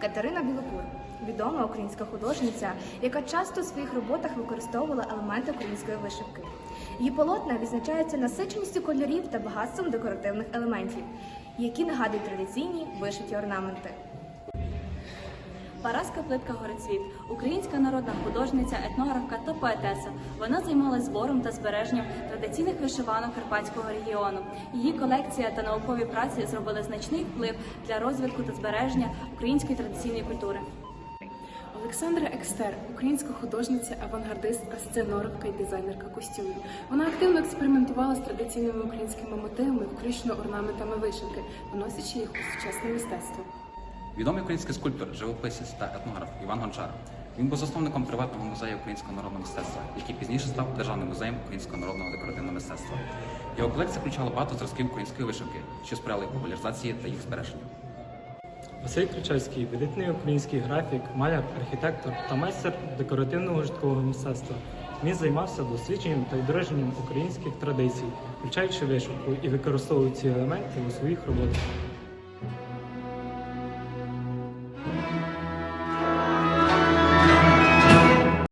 Катерина Білокур відома українська художниця, яка часто в своїх роботах використовувала елементи української вишивки. Її полотна відзначаються насиченістю кольорів та багатством декоративних елементів, які нагадують традиційні вишиті орнаменти. Параска Плитка Горецвіт, українська народна художниця, етнографка та поетеса. Вона займалась збором та збереженням традиційних вишиванок Карпатського регіону. Її колекція та наукові праці зробили значний вплив для розвитку та збереження української традиційної культури. Олександра Екстер, українська художниця, авангардистка, сценографка і дизайнерка костюмів. Вона активно експериментувала з традиційними українськими мотивами, включно орнаментами вишивки, виносячи їх у сучасне мистецтво. Відомий український скульптор, живописець та етнограф Іван Гончар. Він був засновником приватного музею українського народного мистецтва, який пізніше став державним музеєм українського народного декоративного мистецтва. Його колекція включала багато зразків української вишивки, що сприяли популяризації та їх збереженню. Василь Кричевський видатний український графік, маляр, архітектор та майстер декоративного житкового мистецтва. Він займався дослідженням та відродженням українських традицій, включаючи вишивку і використовує ці елементи у своїх роботах.